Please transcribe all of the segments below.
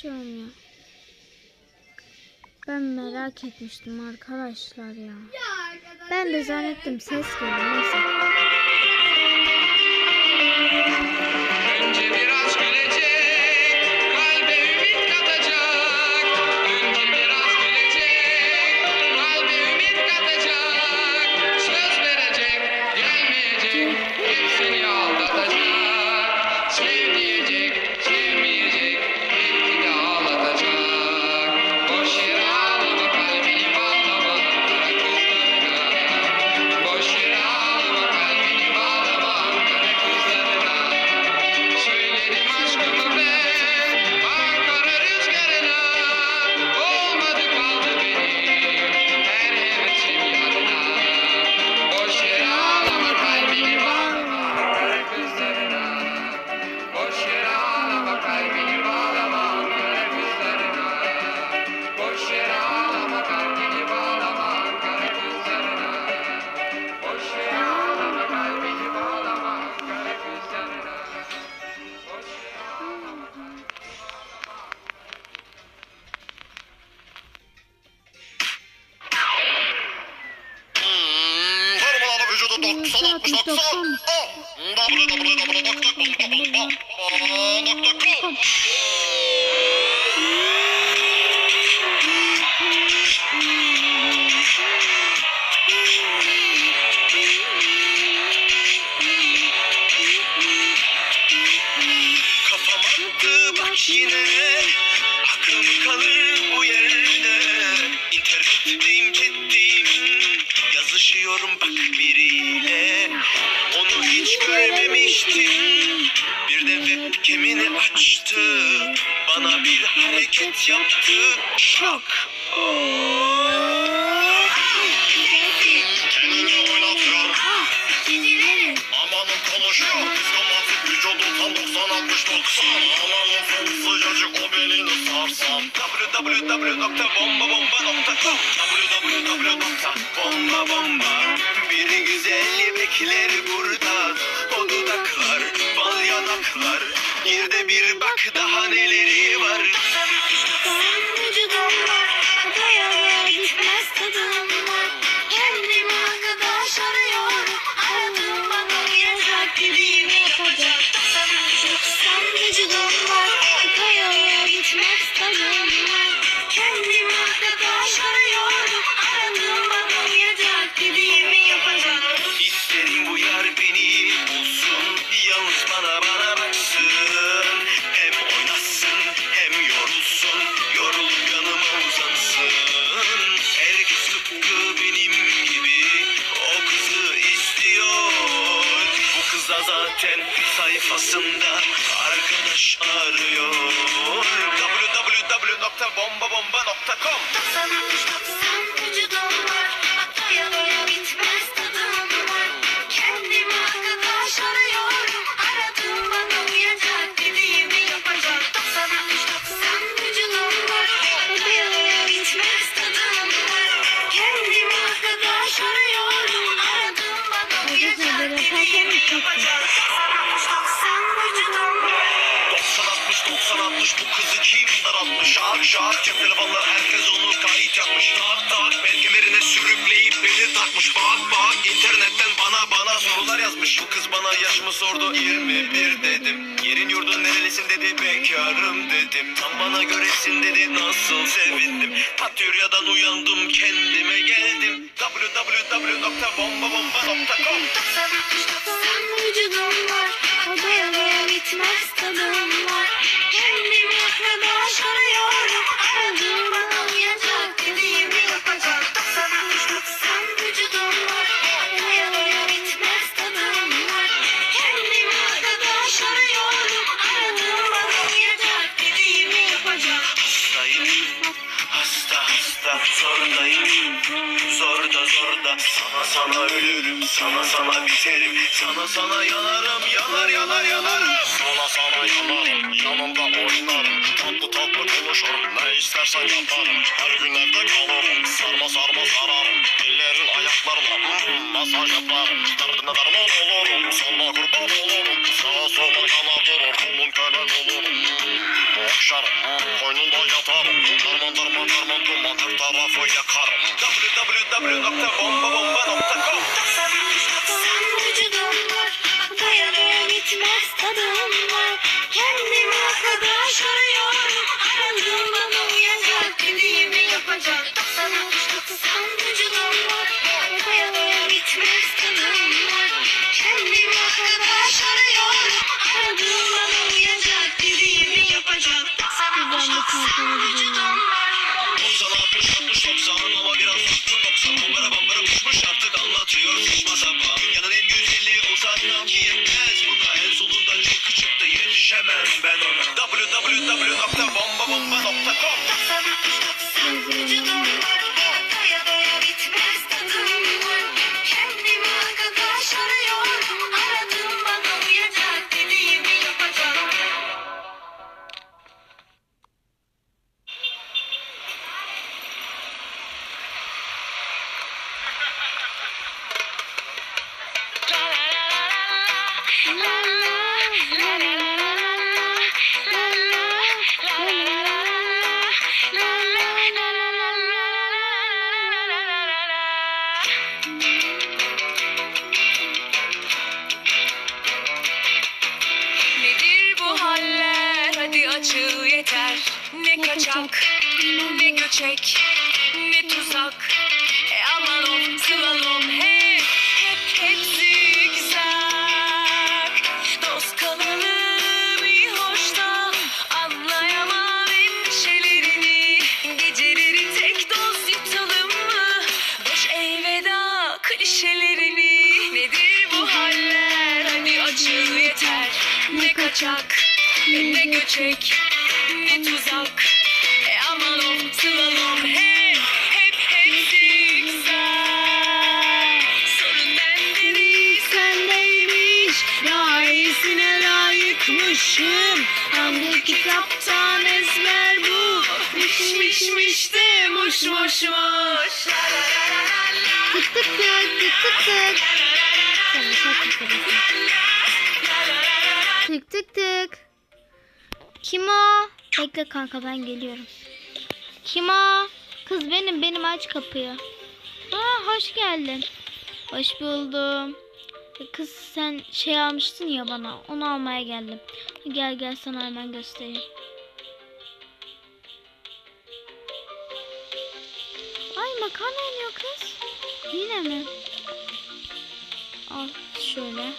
şey olmuyor. Ben merak etmiştim arkadaşlar ya. Ben de zannettim ses geliyor. Neyse. Добре, добре, добре, доктор, доктор, доктор, доктор, доктор, Görüyorum bak biriyle. Onu hiç görmemiştim. Bir de webcamini açtı. Bana bir hareket yaptı. Şok oh. Kendini oynatıyor Amanın konuşuyor Psikomatik vücudu tam 90-60-90 Amanın soğuk sıcacık o belini sarsan www.bombabomba.com bomba bomba Bir güzelli bekler burada O dudaklar bal yanaklar. Bir de bir bak daha neleri var. Vücudum var nokta bomba bomba nokta com. 60 90 60 bu kızı kim daraltmış Şak şak cep telefonlar herkes onu kayıt yapmış Tak tak bel kemerine sürükleyip beni takmış Bak bak internetten bana bana sorular yazmış Bu kız bana yaşımı sordu 21 dedim Yerin yurdun nerelisin dedi bekarım dedim Tam bana göresin dedi nasıl sevindim Patyurya'dan uyandım kendime geldim www.bombabomba.com 90 vücudum Sana sana biterim Sana sana yanarım. Yanar yanar yanarım. Sana sana yanarım. Yanımda oynarım Tatlı tatlı konuşurum. Ne istersen yaparım. Her gün evde kalırım. Sarma sarma sararım. Ellerin ayaklarına hmm, Masaj yaparım. Derdine derman olurum. Sana kurban olurum. Sağa sola yana durur. Kulun kölen olurum. Okşarım Koynunda yatarım. Darman darman darman duman Her tarafı yakarım. Www.bombabomba.com 90 60 60 90 ama biraz farklı 90 Bombara bombara uçmuş artık anlatıyor saçma sapan açıl yeter. Ne kaçak ne göçek ne tuzak. E aman of slalom hep hep hepsi güzel Dost kalalım iyi hoş da Anlayamam endişelerini. Geceleri tek doz yutalım mı? Boş elveda klişelerini. Nedir bu haller? Hadi açıl yeter. Ne kaçak ne göçek ne tuzak E aman o slalom hep hep hepsi güzel Sorun bende değil sendeymiş Daha iyisine layıkmışım Hangi kitaptan ezber bu Miş miş miş de muş muş muş. Tık tık tık tık tık tık tık tık. Kim o? Bekle kanka ben geliyorum. Kim o? Kız benim benim aç kapıyı. Aa hoş geldin. Hoş buldum. Kız sen şey almıştın ya bana. Onu almaya geldim. Gel gel sana hemen göstereyim. Ay makarna yanıyor kız. Yine mi? Al şöyle.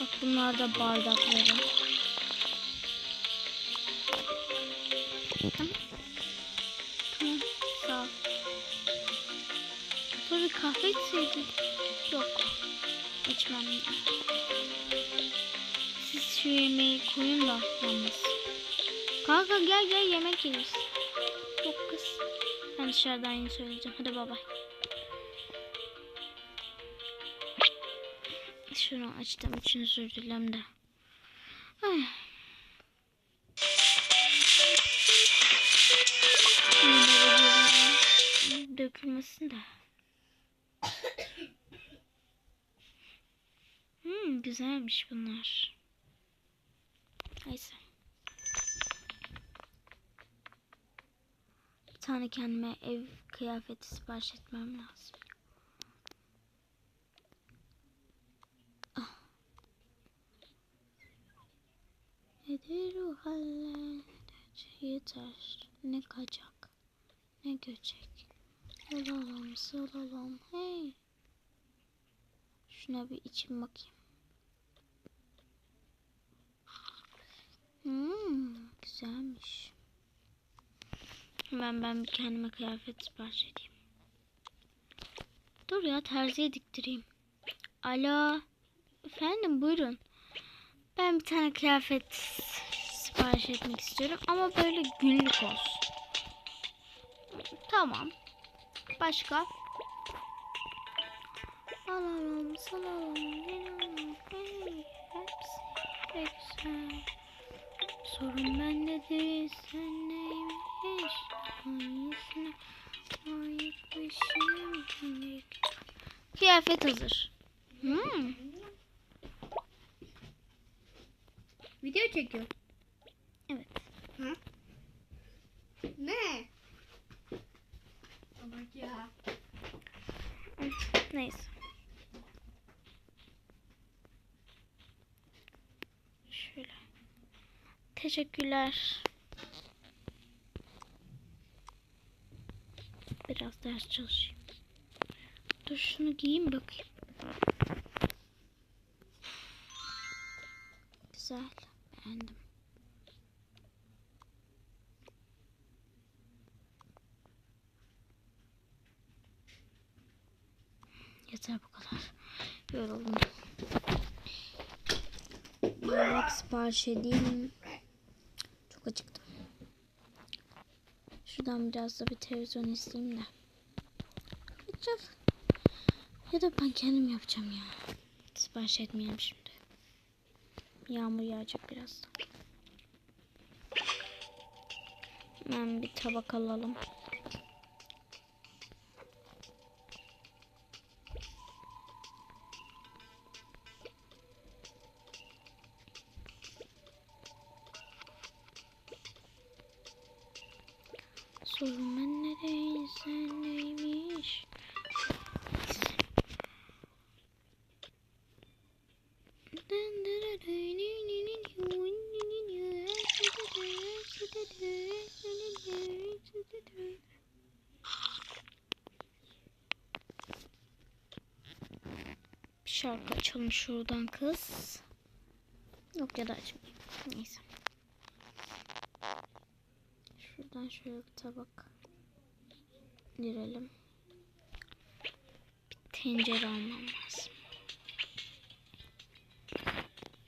Bak bunlar da bardakları. Tamam. Tamam. Sağ ol. Tabii kahve içseydin. Yok. İçmem. Siz şu yemeği koyun da yalnız. Kanka gel gel yemek yeriz. Yok kız. Ben dışarıdan yine söyleyeceğim. Hadi bay. Şunu açtım için özür dilerim de. Ay. Dökülmesin de. güzelmiş bunlar. Neyse. Bir tane kendime ev kıyafeti sipariş etmem lazım. Ah. Nedir o haller? Yeter. Ne kaçak, ne göçek. Salalım, salalım. Hey. Şuna bir içim bakayım. Hmm, güzelmiş. Hemen ben bir kendime kıyafet sipariş edeyim. Dur ya terziye diktireyim. Alo. Efendim buyurun. Ben bir tane kıyafet sipariş etmek istiyorum ama böyle günlük olsun. Tamam. Başka? Alalım, salalım, denelim. Hey, hepsi. Sorun bendedir, sen neymiş? Hangisine ayıkmışım? Kıyafet hazır. Hmm. Video çekiyor. Evet. Ne? Bak ya. Neyse. Şöyle. Teşekkürler. Biraz ders çalışayım. Dur şunu giyeyim bakayım. Güzel. Beğendim. Yeter bu kadar. Yoruldum. Sipariş edeyim. Çok acıktım. Şuradan biraz da bir televizyon izleyeyim de. Yapacağız. Ya da ben kendim yapacağım ya. Sipariş etmeyelim şimdi. Yağmur yağacak birazdan. Hemen bir tabak alalım. Şarkı açalım şuradan kız. Yok ya da açmayayım. Neyse. Şuradan şöyle bir tabak girelim. Bir tencere almam lazım.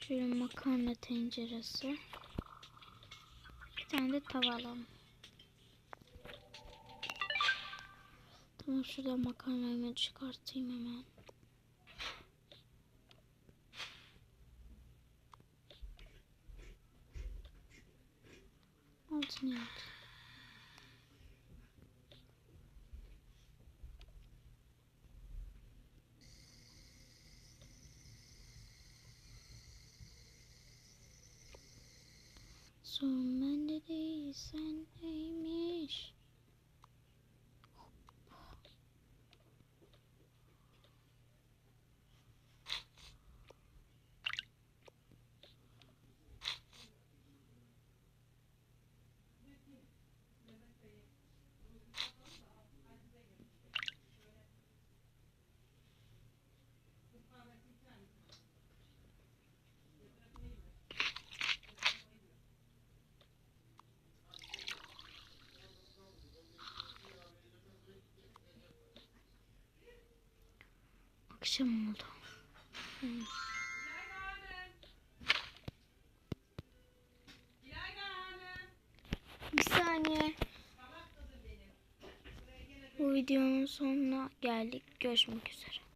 Şöyle makarna tenceresi. Bir tane de tava alalım. Tamam şurada makarnayı çıkartayım hemen. Altını yak. Sorun bende değil sendeymiş. Akşam oldu. Bir saniye. Bu videonun sonuna geldik. Görüşmek üzere.